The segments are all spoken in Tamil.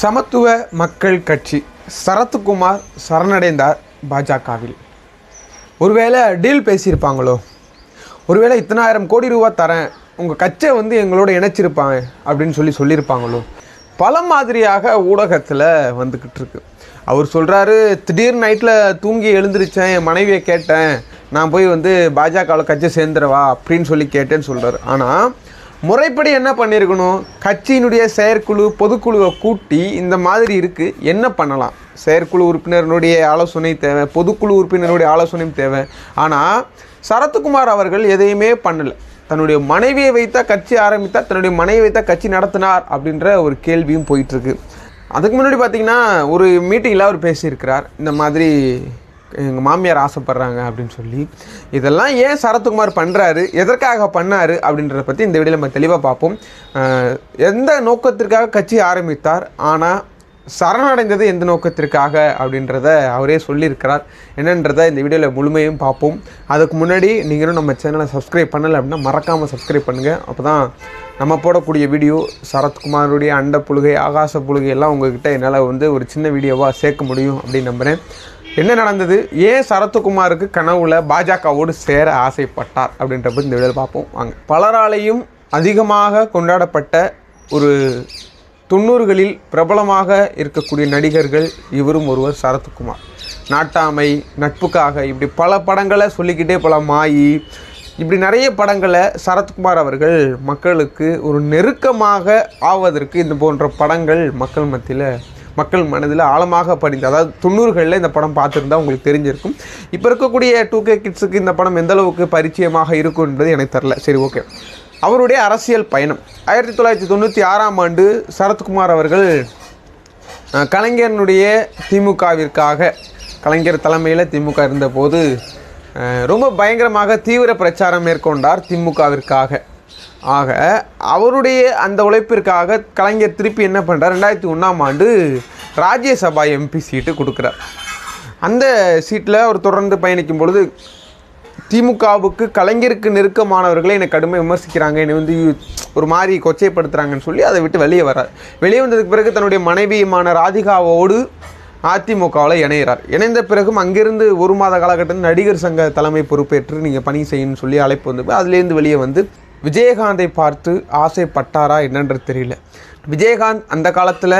சமத்துவ மக்கள் கட்சி சரத்குமார் சரணடைந்தார் பாஜகவில். ஒருவேளை டீல் பேசியிருப்பாங்களோ? ஒருவேளை இத்தனாயிரம் கோடி ரூபா தரேன் உங்கள் கட்சியை வந்து எங்களோட இணைச்சிருப்பாங்க அப்படின்னு சொல்லி சொல்லியிருப்பாங்களோ? பல மாதிரியாக ஊடகத்தில் வந்துக்கிட்டு இருக்கு. அவர் சொல்கிறாரு திடீர் நைட்டில் தூங்கி எழுந்திருச்சேன் என் மனைவியை கேட்டேன் நான் போய் வந்து பாஜகவில் கட்சி சேர்ந்துடவா? அப்படின்னு சொல்லி கேட்டேன்னு சொல்கிறார் ஆனால் முறைப்படி என்ன பண்ணியிருக்கணும் கட்சியினுடைய செயற்குழு பொதுக்குழுவை கூட்டி இந்த மாதிரி இருக்குது என்ன பண்ணலாம்? செயற்குழு உறுப்பினருடைய ஆலோசனை தேவை பொதுக்குழு உறுப்பினருடைய ஆலோசனையும் தேவை. ஆனால் சரத்குமார் அவர்கள் எதையுமே பண்ணலை. தன்னுடைய மனைவியை வைத்தா கட்சி ஆரம்பித்தா தன்னுடைய மனைவி வைத்தா கட்சி நடத்தினார் அப்படின்ற ஒரு கேள்வியும் போயிட்டுருக்கு அதுக்கு முன்னாடி பார்த்திங்கன்னா ஒரு மீட்டிங்கில் அவர் பேசியிருக்கிறார். இந்த மாதிரி எங்கள் மாமியார் ஆசைப்பட்றாங்க அப்படின்னு சொல்லி இதெல்லாம் ஏன் சரத்குமார் பண்ணுறாரு எதற்காக பண்ணார்? அப்படின்றத பற்றி இந்த வீடியோவில் நம்ம தெளிவாக பார்ப்போம். எந்த நோக்கத்திற்காக கட்சி ஆரம்பித்தார்? ஆனால் சரணடைந்தது எந்த நோக்கத்திற்காக அப்படின்றத அவரே சொல்லியிருக்கிறார். என்னன்றதை இந்த வீடியோவில் முழுமையும் பார்ப்போம். அதுக்கு முன்னாடி நீங்களும் நம்ம சேனலை சப்ஸ்கிரைப் பண்ணலை அப்படின்னா மறக்காமல் சப்ஸ்கிரைப் பண்ணுங்கள் அப்போ தான் நம்ம போடக்கூடிய வீடியோ சரத்குமாருடைய அண்ட புழுகை ஆகாச புழுகை எல்லாம் உங்ககிட்ட என்னால் வந்து ஒரு சின்ன வீடியோவாக சேர்க்க முடியும் அப்படின்னு நம்புகிறேன் என்ன நடந்தது? ஏன் சரத்குமாருக்கு கனவுல பாஜகவோடு சேர ஆசைப்பட்டார்? அப்படின்ற இந்த வீடியோவில் பார்ப்போம். வாங்க. பலராலையும் அதிகமாக கொண்டாடப்பட்ட ஒரு தொண்ணூறுகளில் பிரபலமாக இருக்கக்கூடிய நடிகர்கள் இவரும் ஒருவர் சரத்குமார். நாட்டாமை நட்புக்காக இப்படி பல படங்களை சொல்லிக்கிட்டே பல மாயி. இப்படி நிறைய படங்களை சரத்குமார் அவர்கள் மக்களுக்கு ஒரு நெருக்கமாக ஆவதற்கு இந்த போன்ற படங்கள் மக்கள் மத்தியில் மக்கள் மனதில் ஆழமாக படிந்து அதாவது தொண்ணூறுகளில் இந்த படம் பார்த்துருந்தா உங்களுக்கு தெரிஞ்சிருக்கும். இப்போ இருக்கக்கூடிய டூ கே கிட்ஸுக்கு இந்த படம் எந்த அளவுக்கு பரிச்சயமாக இருக்கும் என்பது எனக்கு தெரில சரி ஓகே அவருடைய அரசியல் பயணம். ஆயிரத்தி தொள்ளாயிரத்தி தொண்ணூற்றி ஆறாம் ஆண்டு சரத்குமார் அவர்கள் கலைஞரனுடைய திமுகவிற்காக கலைஞர் தலைமையில் திமுக இருந்தபோது ரொம்ப பயங்கரமாக தீவிர பிரச்சாரம் மேற்கொண்டார் திமுகவிற்காக. ஆக அவருடைய அந்த உழைப்பிற்காக கலைஞர் திருப்பி என்ன பண்ணுறார் ரெண்டாயிரத்தி ஒன்றாம் ஆண்டு ராஜ்யசபா எம்பி சீட்டு கொடுக்குறார். அந்த சீட்டில் அவர் தொடர்ந்து பயணிக்கும் பொழுது திமுகவுக்கு கலைஞருக்கு நெருக்கமானவர்களே என்னை கடுமை விமர்சிக்கிறாங்க. என்னை வந்து ஒரு மாதிரி கொச்சைப்படுத்துகிறாங்கன்னு சொல்லி அதை விட்டு வெளியே வர்றார். வெளியே வந்ததுக்கு பிறகு தன்னுடைய மனைவியுமான ராதிகாவோடு அதிமுகவில் இணைகிறார் இணைந்த பிறகும் அங்கிருந்து ஒரு மாத காலகட்டத்தில் நடிகர் சங்க தலைமை பொறுப்பேற்று நீங்கள் பணி செய்யணும்னு சொல்லி அழைப்பு வந்து அதுலேருந்து வெளியே வந்து விஜயகாந்தை பார்த்து ஆசைப்பட்டாரா என்னன்றது தெரியல. விஜயகாந்த் அந்த காலத்தில்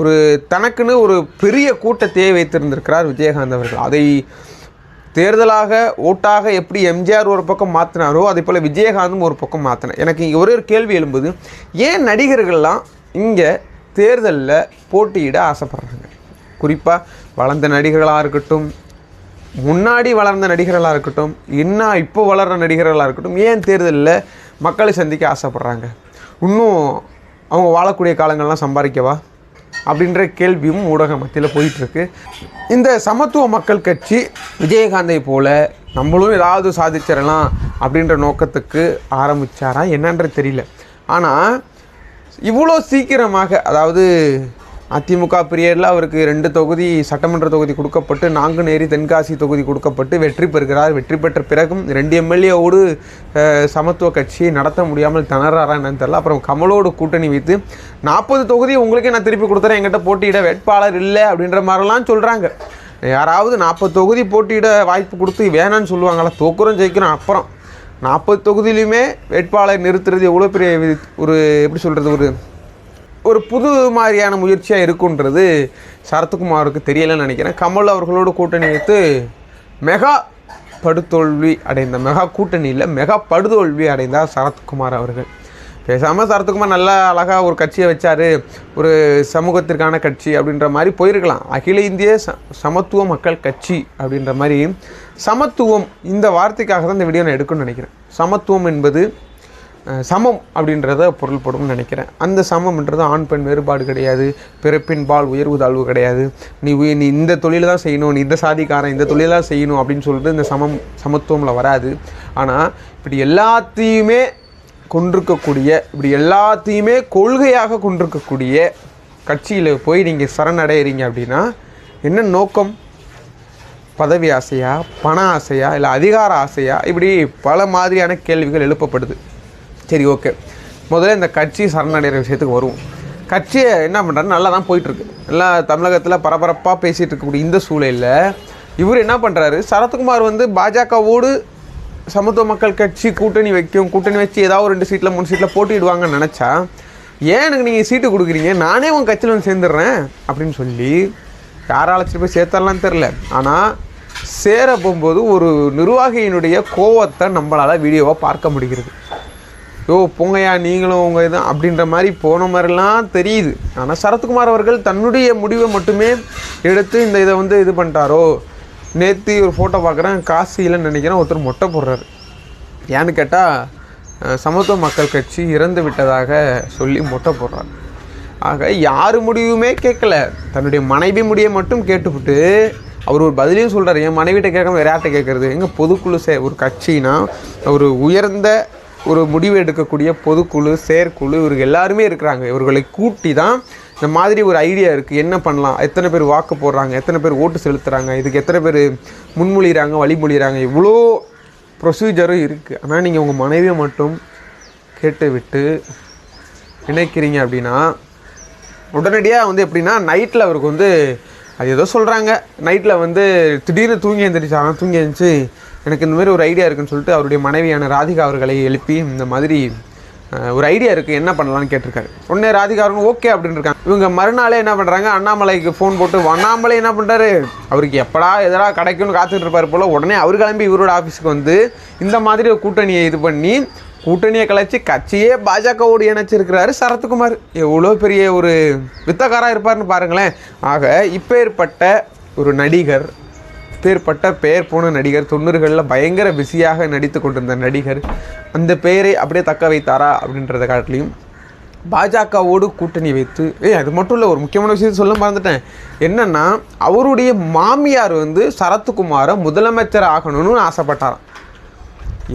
ஒரு தனக்குன்னு ஒரு பெரிய கூட்டத்தையே வைத்திருந்திருக்கிறார் விஜயகாந்த் அவர்கள். அதை தேர்தலாக ஓட்டாக எப்படி எம்ஜிஆர் ஒரு பக்கம் மாற்றினாரோ அதே போல் விஜயகாந்தும் ஒரு பக்கம் மாற்றினார் எனக்கு இங்கே ஒரே ஒரு கேள்வி எழும்புது. ஏன் நடிகர்கள்லாம் இங்கே தேர்தலில் போட்டியிட ஆசைப்படுறாங்க? குறிப்பாக வளர்ந்த நடிகர்களாக இருக்கட்டும் முன்னாடி வளர்ந்த நடிகர்களாக இருக்கட்டும் என்ன இப்போ வளர்கிற நடிகர்களாக இருக்கட்டும் ஏன் தேர்தலில் மக்களை சந்திக்க ஆசைப்பட்றாங்க. இன்னும் அவங்க வாழக்கூடிய காலங்கள்லாம் சம்பாதிக்கவா? அப்படின்ற கேள்வியும் ஊடக மத்தியில் போயிட்டுருக்கு. இந்த சமத்துவ மக்கள் கட்சி விஜயகாந்தை போல் நம்மளும் ஏதாவது சாதிச்சிடலாம் அப்படின்ற நோக்கத்துக்கு ஆரம்பித்தாரா என்னன்றது தெரியல. ஆனால் இவ்வளோ சீக்கிரமாக அதாவது அதிமுக பீரியடில் அவருக்கு ரெண்டு தொகுதி சட்டமன்ற தொகுதி கொடுக்கப்பட்டு நாங்குநேரி தென்காசி தொகுதி கொடுக்கப்பட்டு வெற்றி பெறுகிறார். வெற்றி பெற்ற பிறகும் ரெண்டு எம்எல்ஏவோடு சமத்துவ கட்சியை நடத்த முடியாமல் திணறாரா என்னன்னு தெரியல. அப்புறம் கமலோடு கூட்டணி வைத்து நாற்பது தொகுதி உங்களுக்கே நான் திருப்பி கொடுத்துறேன் என்கிட்ட போட்டியிட வேட்பாளர் இல்லை அப்படின்ற மாதிரிலாம் சொல்கிறாங்க யாராவது நாற்பது தொகுதி போட்டியிட வாய்ப்பு கொடுத்து வேணான்னு சொல்லுவாங்களா தோக்குறோம் ஜெயிக்கிறோம் அப்புறம். நாற்பது தொகுதியிலையுமே வேட்பாளர் நிறுத்துறது எவ்வளோ பெரிய ஒரு எப்படி சொல்கிறது ஒரு ஒரு புது மாதிரியான முயற்சியாக இருக்குன்றது சரத்குமாருக்கு தெரியலைன்னு நினைக்கிறேன். கமல் அவர்களோடு கூட்டணி வைத்து மெகா படுதோல்வி அடைந்த மெகா கூட்டணியில் மெகா படுதோல்வி அடைந்தார் சரத்குமார் அவர்கள். பேசாமல் சரத்குமார் நல்லா அழகாக ஒரு கட்சியை வச்சார் ஒரு சமூகத்திற்கான கட்சி அப்படின்ற மாதிரி போயிருக்கலாம். அகில இந்திய ச சமத்துவ மக்கள் கட்சி அப்படின்ற மாதிரி சமத்துவம் இந்த வார்த்தைக்காக தான் இந்த வீடியோ நான் எடுக்கணும்னு நினைக்கிறேன். சமத்துவம் என்பது சமம் அப்படின்றத பொருள்படும்னு நினைக்கிறேன். அந்த சமம்ன்றது ஆண் பெண் வேறுபாடு கிடையாது பிறப்பின் பால் உயர்வு தாழ்வு கிடையாது. நீ உய- நீ இந்த தொழில் தான் செய்யணும் நீ இந்த சாதிக்காரன் இந்த தொழில் தான் செய்யணும் அப்படின்னு சொல்லிட்டு இந்த சமம் சமத்துவமில் வராது. ஆனால் இப்படி எல்லாத்தையுமே கொண்டிருக்கக்கூடிய இப்படி எல்லாத்தையுமே கொள்கையாக கொண்டிருக்கக்கூடிய கட்சியில் போய் நீங்கள் சரணடைகிறீங்க அப்படின்னா என்ன நோக்கம்? பதவி ஆசையா பண ஆசையா இல்லை அதிகார ஆசையா? இப்படி பல மாதிரியான கேள்விகள் எழுப்பப்படுது. சரி ஓகே முதல்ல இந்த கட்சி சரணடைகிற விஷயத்துக்கு வருவோம். கட்சியை என்ன பண்ணுறாரு நல்லா தான் போயிட்டுருக்கு. எல்லாம் தமிழகத்தில் பரபரப்பாக பேசிகிட்டு இருக்கக்கூடிய இந்த சூழலில் இவர் என்ன பண்ணுறாரு சரத்குமார் வந்து பாஜகவோடு சமத்துவ மக்கள் கட்சி கூட்டணி வைக்கும் கூட்டணி வச்சு ஏதாவது ஒரு ரெண்டு சீட்டில் மூணு சீட்டில் போட்டிடுவாங்கன்னு நினச்சா ஏன் எனக்கு நீங்கள் சீட்டு கொடுக்குறீங்க? நானே உங்கள் கட்சியில் வந்து சேர்ந்துடுறேன். அப்படின்னு சொல்லி யாரை அழைச்சிட்டு போய் சேர்த்தரலான்னு தெரில ஆனால் சேர போகும்போது ஒரு நிர்வாகியினுடைய கோவத்தை நம்மளால் வீடியோவாக பார்க்க முடிகிறது. யோ போங்கய்யா நீங்களும் உங்கள் இது அப்படின்ற மாதிரி போன மாதிரிலாம் தெரியுது. ஆனால் சரத்குமார் அவர்கள் தன்னுடைய முடிவை மட்டுமே எடுத்து இந்த இதை வந்து இது பண்ணிட்டாரோ? நேற்று ஒரு ஃபோட்டோ பார்க்குறேன் காசியில் நினைக்கிறேன் ஒருத்தர் மொட்டை போடுறாரு. ஏன்னு கேட்டால் சமத்துவ மக்கள் கட்சி இறந்து விட்டதாக சொல்லி மொட்டை போடுறாரு. ஆக யார் முடிவுமே கேட்கல. தன்னுடைய மனைவி முடியை மட்டும் கேட்டுவிட்டு அவர் ஒரு பதிலையும் சொல்கிறார் என் மனைவிட்ட கேட்காம வேற யார்கிட்ட கேட்குறது? எங்கள் பொதுக்குழு சே ஒரு கட்சினா ஒரு உயர்ந்த ஒரு முடிவு எடுக்கக்கூடிய பொதுக்குழு செயற்குழு இவர்கள் எல்லாருமே இருக்கிறாங்க. இவர்களை கூட்டி தான் இந்த மாதிரி ஒரு ஐடியா இருக்குது என்ன பண்ணலாம்? எத்தனை பேர் வாக்கு போடுறாங்க? எத்தனை பேர் ஓட்டு செலுத்துகிறாங்க இதுக்கு எத்தனை பேர் முன்மொழிகிறாங்க வழிமொழிகிறாங்க இவ்வளோ ப்ரொசீஜரும் இருக்குது ஆனால் நீங்கள் உங்கள் மனைவியை மட்டும் கேட்டுவிட்டு நினைக்கிறீங்க அப்படின்னா உடனடியாக வந்து எப்படின்னா நைட்டில் அவருக்கு வந்து அது ஏதோ சொல்கிறாங்க நைட்டில் வந்து திடீர்னு தூங்கி எழுந்திரிச்சாங்க தூங்கி எழுந்துச்சு எனக்கு இந்த மாதிரி ஒரு ஐடியா இருக்குன்னு சொல்லிட்டு அவருடைய மனைவியான ராதிகா அவர்களை எழுப்பி இந்த மாதிரி ஒரு ஐடியா இருக்குது என்ன பண்ணலான்னு கேட்டிருக்காரு. உடனே ராதிகா அவர்கள் ஓகே அப்படின்னு இருக்காங்க. இவங்க மறுநாளே என்ன பண்ணுறாங்க அண்ணாமலைக்கு ஃபோன் போட்டு அண்ணாமலை என்ன பண்ணுறாரு அவருக்கு எப்படா எதனா கிடைக்கும்னு காத்துட்டு இருப்பார் போல். உடனே அவர் கிளம்பி இவரோட ஆஃபீஸுக்கு வந்து இந்த மாதிரி ஒரு கூட்டணியை இது பண்ணி கூட்டணியை கலைச்சி கட்சியே பாஜகவோடு இணைச்சிருக்கிறாரு சரத்குமார். எவ்வளோ பெரிய ஒரு வித்தக்காராக இருப்பார்னு பாருங்களேன். ஆக இப்பேற்பட்ட ஒரு நடிகர் அப்பேற்பட்ட பெயர் போன நடிகர் தொண்ணூறுகளில் பயங்கர பிஸியாக நடித்து கொண்டிருந்த நடிகர் அந்த பெயரை அப்படியே தக்க வைத்தாரா அப்படின்றத காட்டிலையும் பாஜகவோடு கூட்டணி வைத்து ஏய் அது மட்டும் இல்லை ஒரு முக்கியமான விஷயத்தை சொல்ல மறந்துட்டேன். என்னன்னா அவருடைய மாமியார் வந்து சரத்குமாரை முதலமைச்சர் ஆகணும்னு ஆசைப்பட்டாராம்.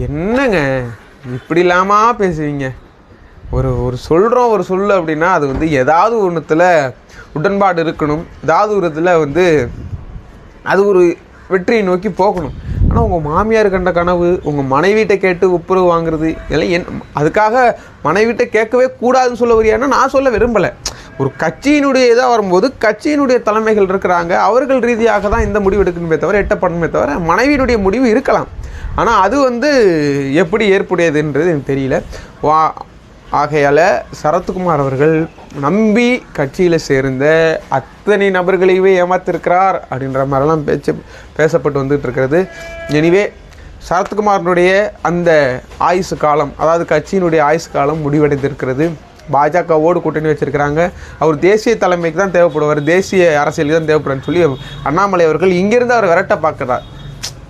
என்னங்க இப்படி இல்லாமல் பேசுவீங்க? ஒரு ஒரு சொல்கிறோம் ஒரு சொல்லு அப்படின்னா அது வந்து ஏதாவது ஒன்றுத்தில் உடன்பாடு இருக்கணும். ஏதாவது ஒரு இதில் வந்து அது ஒரு வெற்றியை நோக்கி போகணும். ஆனால் உங்கள் மாமியார் கண்ட கனவு உங்கள் மனைவிட்ட கேட்டு ஒப்புரவு வாங்குறது இதெல்லாம் என் அதுக்காக மனைவிட்ட கேட்கவே கூடாதுன்னு சொல்ல வரியானா நான் சொல்ல விரும்பலை. ஒரு கட்சியினுடைய இதாக வரும்போது கட்சியினுடைய தலைமைகள் இருக்கிறாங்க. அவர்கள் ரீதியாக தான் இந்த முடிவு எடுக்கணுமே தவிர எட்டப்படணுமே தவிர மனைவியினுடைய முடிவு இருக்கலாம். ஆனால் அது வந்து எப்படி ஏற்புடையதுன்றது எனக்கு தெரியல. வா ஆகையால் சரத்குமார் அவர்கள் நம்பி கட்சியில் சேர்ந்த அத்தனை நபர்களையுமே ஏமாத்திருக்கிறார் அப்படின்ற மாதிரிலாம் பேச்சு பேசப்பட்டு வந்துட்டு இருக்கிறது. எனிவே சரத்குமாரனுடைய அந்த ஆயுசு காலம் அதாவது கட்சியினுடைய ஆயுசு காலம் முடிவடைந்திருக்கிறது. பாஜகவோடு கூட்டணி வச்சுருக்கிறாங்க. அவர் தேசிய தலைமைக்கு தான் தேவைப்படுவார் தேசிய அரசியலுக்கு தான் தேவைப்படுன்னு சொல்லி அண்ணாமலை அவர்கள் இங்கேருந்து அவர் விரட்ட பார்க்குறார்.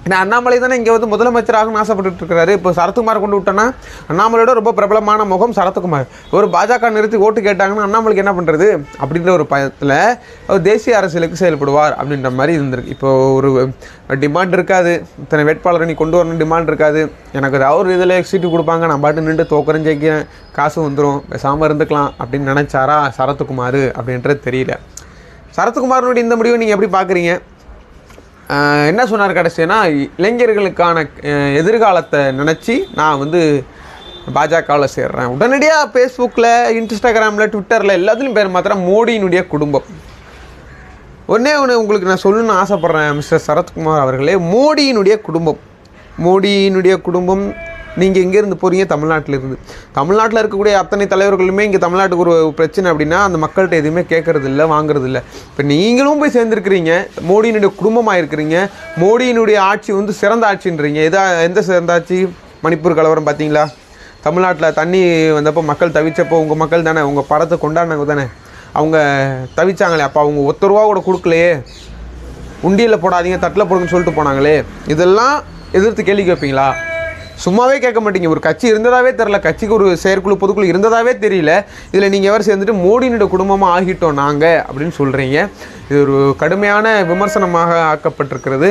ஏன்னா அண்ணாமலை தானே இங்கே வந்து முதலமைச்சராகணும்னு ஆசைப்பட்டுட்டு இருக்கிறாரு. இப்போ சரத்குமார் கொண்டு விட்டோன்னா அண்ணாமலையோட ரொம்ப பிரபலமான முகம் சரத்குமார். ஒரு பாஜக நிறுத்தி ஓட்டு கேட்டாங்கன்னா அண்ணாமலைக்கு என்ன பண்ணுறது அப்படின்ற ஒரு பயத்தில் அவர் தேசிய அரசியலுக்கு செயல்படுவார் அப்படின்ற மாதிரி இருந்திருக்கு. இப்போ ஒரு டிமாண்ட் இருக்காது. இத்தனை வேட்பாளரை நீ கொண்டு வரணும் டிமாண்ட் இருக்காது. எனக்கு அவர் இதில் சீட்டு கொடுப்பாங்க. நான் பாட்டு நின்று தோக்கறேன் ஜெயிக்கிறேன் காசு வந்துடும் பேசாமல் இருந்துக்கலாம் அப்படின்னு நினச்சாரா சரத்குமார் அப்படின்றது தெரியல. சரத்குமாரனுடைய இந்த முடிவை நீங்கள் எப்படி பார்க்குறீங்க என்ன சொன்னார் கடைசினா இளைஞர்களுக்கான எதிர்காலத்தை நினச்சி நான் வந்து பாஜகவில் சேர்றேன். உடனடியாக ஃபேஸ்புக்கில் இன்ஸ்டாகிராமில் ட்விட்டரில் எல்லாத்துலேயும் பேர் மாத்திரம் மோடியினுடைய குடும்பம். ஒன்றே ஒன்று உங்களுக்கு நான் சொல்லணும்னு ஆசைப்பட்றேன் மிஸ்டர் சரத்குமார் அவர்களே. மோடியினுடைய குடும்பம். மோடியினுடைய குடும்பம் நீங்கள் எங்கேருந்து போகிறீங்க தமிழ்நாட்டில் இருந்து. தமிழ்நாட்டில் இருக்கக்கூடிய அத்தனை தலைவர்களுமே இங்கே தமிழ்நாட்டுக்கு ஒரு பிரச்சனை அப்படின்னா அந்த மக்கள்கிட்ட எதுவுமே கேட்கறது இல்லை வாங்குறது இல்லை இப்போ நீங்களும் போய் சேர்ந்துருக்கிறீங்க. மோடியினுடைய குடும்பமாக இருக்கிறீங்க மோடியினுடைய ஆட்சி வந்து சிறந்த ஆட்சின்றீங்க. எதா எந்த சிறந்த ஆட்சி? மணிப்பூர் கலவரம் பார்த்தீங்களா? தமிழ்நாட்டில் தண்ணி வந்தப்போ மக்கள் தவிச்சப்போ உங்கள் மக்கள் தானே உங்கள் படத்தை கொண்டாடினவங்க தானே. அவங்க தவிச்சாங்களே அப்போ அவங்க ஒத்த ரூபா கூட கொடுக்கலையே. உண்டியில் போடாதீங்க தட்டில் போடுங்கன்னு சொல்லிட்டு போனாங்களே. இதெல்லாம் எதிர்த்து கேள்வி கேட்பீங்களா? சும்மாவே கேட்க மாட்டீங்க. ஒரு கட்சி இருந்ததாவே தெரில கட்சிக்கு ஒரு செயற்குழு பொதுக்குழு இருந்ததாவே தெரியல. இதில் நீங்கள் எவர் சேர்ந்துட்டு மோடியினுடைய குடும்பமாக ஆகிட்டோம் நாங்கள் அப்படின்னு சொல்கிறீங்க இது ஒரு கடுமையான விமர்சனமாக ஆக்கப்பட்டிருக்கிறது.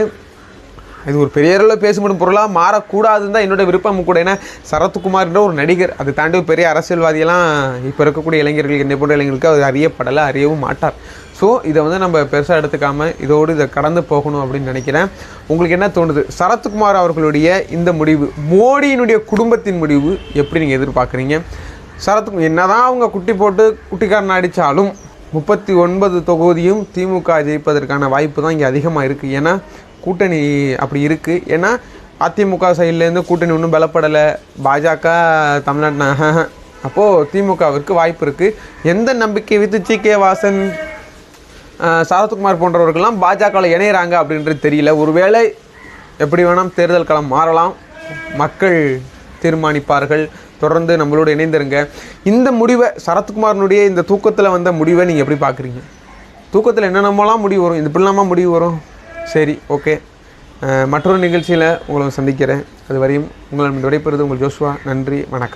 இது ஒரு பெரிய அளவில் பேசப்படும் பொருளாக மாறக்கூடாதுன்னு தான் என்னோட விருப்பம் கூட. ஏன்னா சரத்குமார்ன்ற ஒரு நடிகர் அது தாண்டி பெரிய அரசியல்வாதியெல்லாம் இப்போ இருக்கக்கூடிய இளைஞர்களுக்கு என்னை போன்ற இளைஞர்களுக்கு அது அறியப்படலை அறியவும் மாட்டார். ஸோ இதை வந்து நம்ம பெருசாக எடுத்துக்காமல் இதோடு இதை கடந்து போகணும் அப்படின்னு நினைக்கிறேன். உங்களுக்கு என்ன தோணுது? சரத்குமார் அவர்களுடைய இந்த முடிவு மோடியினுடைய குடும்பத்தின் முடிவு எப்படி நீங்கள் எதிர்பார்க்குறீங்க? சரத்குமார் என்னதான் அவங்க குட்டி போட்டு குட்டிக்காரன் அடித்தாலும் முப்பத்தி ஒன்பது தொகுதியும் திமுக ஜெயிப்பதற்கான வாய்ப்பு தான் இங்கே அதிகமாக இருக்குது ஏன்னா கூட்டணி அப்படி இருக்குது ஏன்னா அதிமுக சைட்லேருந்து கூட்டணி ஒன்றும் பலப்படலை. பாஜக தமிழ்நாட்டில் அப்போது திமுகவிற்கு வாய்ப்பு இருக்குது எந்த நம்பிக்கை வித்து ஜி கே. வாசன் சரத்குமார் போன்றவர்கள்லாம் பாஜகவில் இணையிறாங்க அப்படின்றது தெரியல. ஒருவேளை எப்படி வேணாம் தேர்தல் களம் மாறலாம். மக்கள் தீர்மானிப்பார்கள். தொடர்ந்து நம்மளோட இணைந்திருங்க. இந்த முடிவை சரத்குமாரனுடைய இந்த தூக்கத்தில் வந்த முடிவை நீங்கள் எப்படி பார்க்குறீங்க தூக்கத்தில் என்னென்னமோலாம் முடிவு வரும்? இது இப்படிலாமா முடிவு வரும்? சரி ஓகே மற்றொரு நிகழ்ச்சியில் உங்களை சந்திக்கிறேன். அது வரையும் உங்களை விடைபெறுவது உங்கள் ஜோஷுவா நன்றி வணக்கம்.